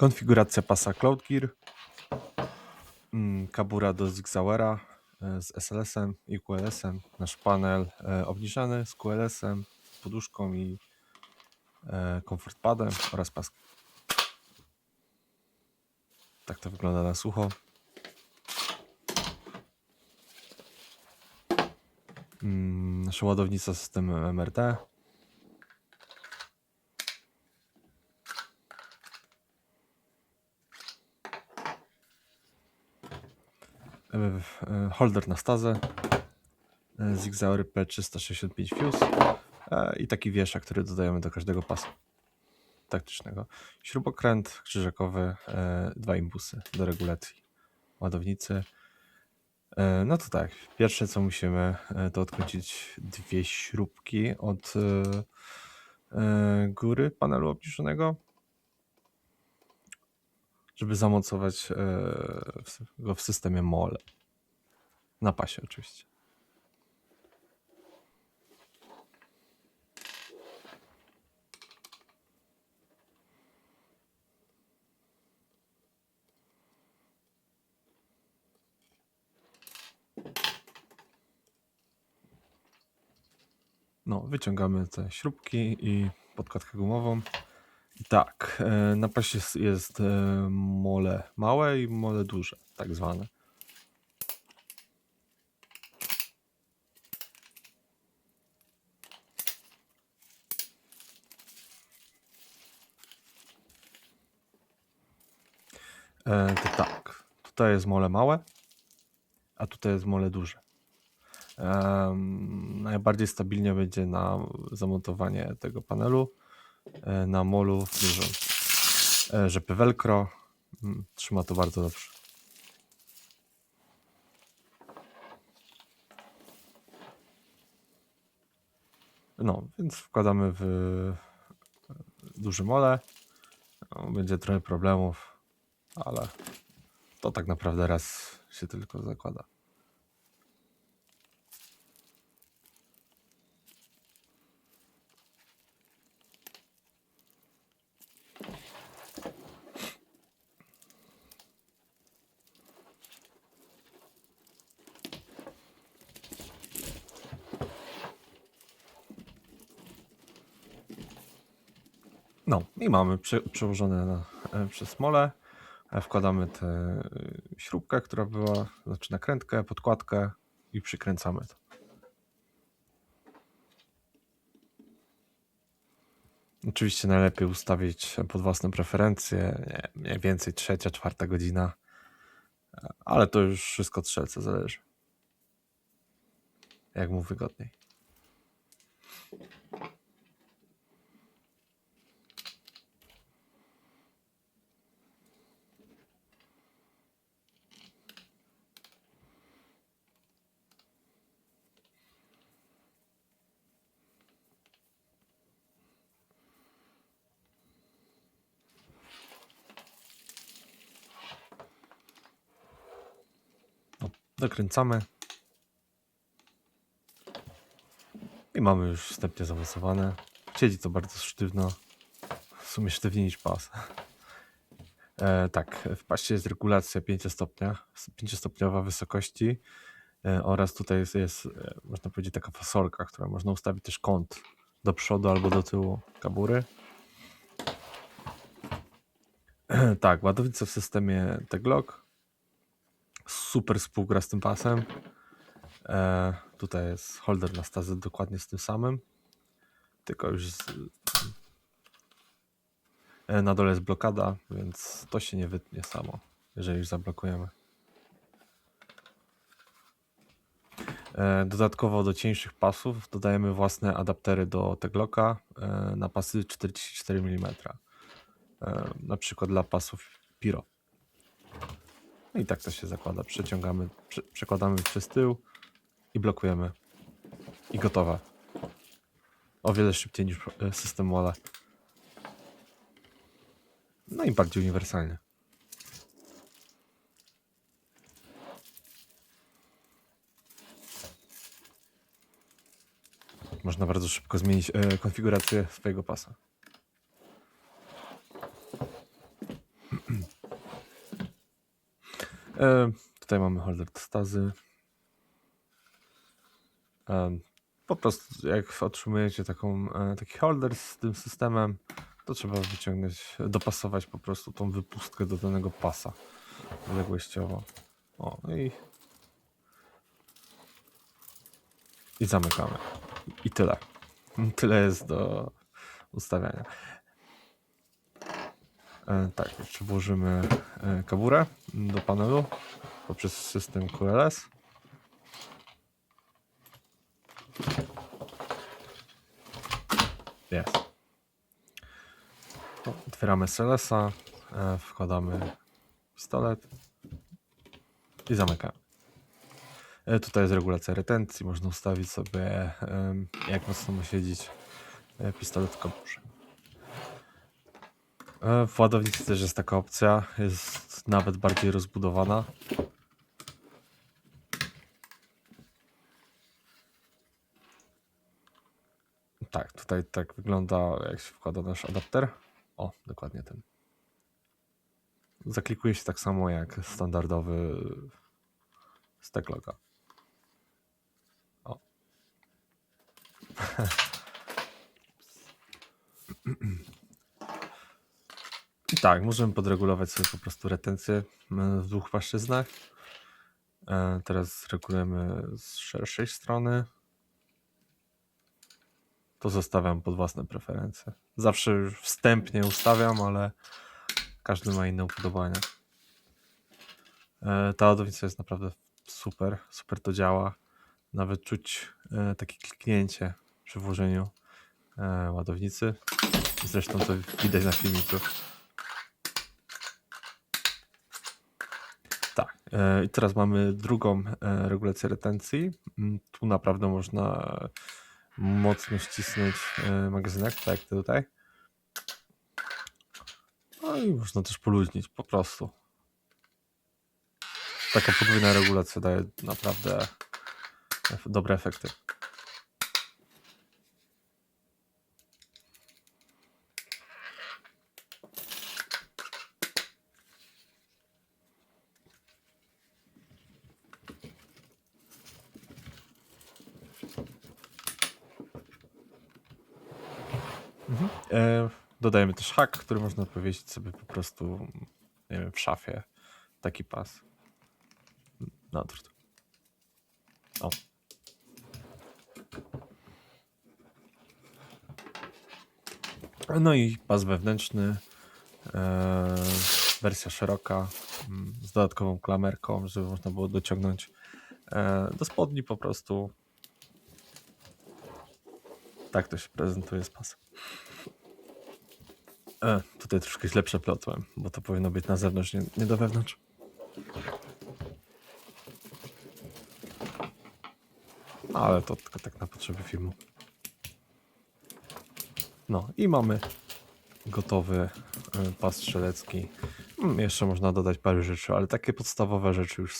Konfiguracja pasa CloudGear. Mm, Kabura do Zigzauera e, z SLS-em i QLS-em. Nasz panel e, obniżany z QLS-em, poduszką i e, komfortpadem oraz paskiem. Tak to wygląda na sucho. Mm, Nasza ładownica system MRT. Holder na stazę. e, Zigzauer P365 Fuse e, i taki wieszak, który dodajemy do każdego pasa taktycznego. Śrubokręt krzyżakowy, e, dwa imbusy do regulacji ładownicy. E, No to tak, pierwsze co musimy e, to odkręcić dwie śrubki od e, e, góry panelu obniżonego, żeby zamocować e, go w systemie MOL. Na pasie oczywiście. No, wyciągamy te śrubki i podkładkę gumową. Tak, e, na pasie jest, jest mole małe i mole duże, tak zwane. E, to tak, tutaj jest mole małe, a tutaj jest mole duże. Najbardziej stabilnie będzie na zamontowanie tego panelu na molu dużym. E, Rzepy Velcro mm, trzyma to bardzo dobrze. No, więc wkładamy w duże mole. No, będzie trochę problemów, ale to tak naprawdę raz się tylko zakłada. No i mamy prze, przełożone na, e, przez mole. E, Wkładamy tę e, śrubkę, która była, znaczy nakrętkę, podkładkę i przykręcamy to. Oczywiście najlepiej ustawić pod własne preferencje, nie, mniej więcej trzecia, czwarta godzina, ale to już wszystko od zależy. Jak mu wygodniej. Dokręcamy. I mamy już wstępnie zaawansowane. Siedzi to bardzo sztywno. W sumie sztywniej niż pas. E, tak, w paście jest regulacja 5 stopnia, 5-stopniowa wysokości e, oraz tutaj jest, jest, e, można powiedzieć, taka fasolka, która można ustawić też kąt do przodu albo do tyłu kabury. tak, ładownica w systemie Teglock. Super współgra z tym pasem. E, tutaj jest holder na stazę dokładnie z tym samym. Tylko już z, e, na dole jest blokada, więc to się nie wytnie samo, jeżeli już zablokujemy. E, dodatkowo do cieńszych pasów dodajemy własne adaptery do Teglocka e, na pasy 44 mm. E, na przykład dla pasów Piro. No i tak to się zakłada. Przeciągamy, prze, przekładamy przez tył i blokujemy. I gotowe. O wiele szybciej niż e, system Walla. No i bardziej uniwersalnie. Można bardzo szybko zmienić e, konfigurację swojego pasa. E, tutaj mamy holder stazy. E, po prostu jak otrzymujecie taką, e, taki holder z tym systemem, to trzeba wyciągnąć, dopasować po prostu tą wypustkę do danego pasa odległościowo. O, i i zamykamy. I tyle. Tyle jest do ustawiania. E, tak, jeszcze włożymy e, kaburę do panelu poprzez system QLS. Jest. Otwieramy SLS-a, e, wkładamy pistolet i zamykamy. Tutaj jest regulacja retencji, można ustawić sobie jak mocno ma siedzieć pistolet w kaburze. E, W ładownicy też jest taka opcja, jest nawet bardziej rozbudowana. Tak, tutaj tak wygląda jak się wkłada nasz adapter. O, dokładnie ten. Zaklikuje się tak samo jak standardowy stack loga. O. Tak, możemy podregulować sobie po prostu retencję e, w dwóch płaszczyznach. E, Teraz regulujemy z szerszej strony. To zostawiam pod własne preferencje. Zawsze już wstępnie ustawiam, ale każdy ma inne upodobania. E, Ta ładownica jest naprawdę super, super to działa. Nawet czuć takie kliknięcie przy włożeniu ładownicy. Zresztą to widać na filmiku. Tak. e, I teraz mamy drugą e, regulację retencji. Mm, Tu naprawdę można mocno ścisnąć e, magazynek, tak jak tutaj. No i można też poluźnić po prostu. Taka podwójna regulacja daje naprawdę dobre efekty. Dodajemy też hak, który można powiesić sobie po prostu nie wiem, w szafie. Taki pas. Na. O. No i pas wewnętrzny. E, wersja szeroka mm, z dodatkową klamerką, żeby można było dociągnąć e, do spodni po prostu. Tak to się prezentuje z pasem. E, tutaj troszkę źle przeplotłem, bo to powinno być na zewnątrz, nie, nie do wewnątrz. Ale to tylko tak na potrzeby filmu. No i mamy gotowy e, pas strzelecki. Mm, Jeszcze można dodać parę rzeczy, ale takie podstawowe rzeczy już są.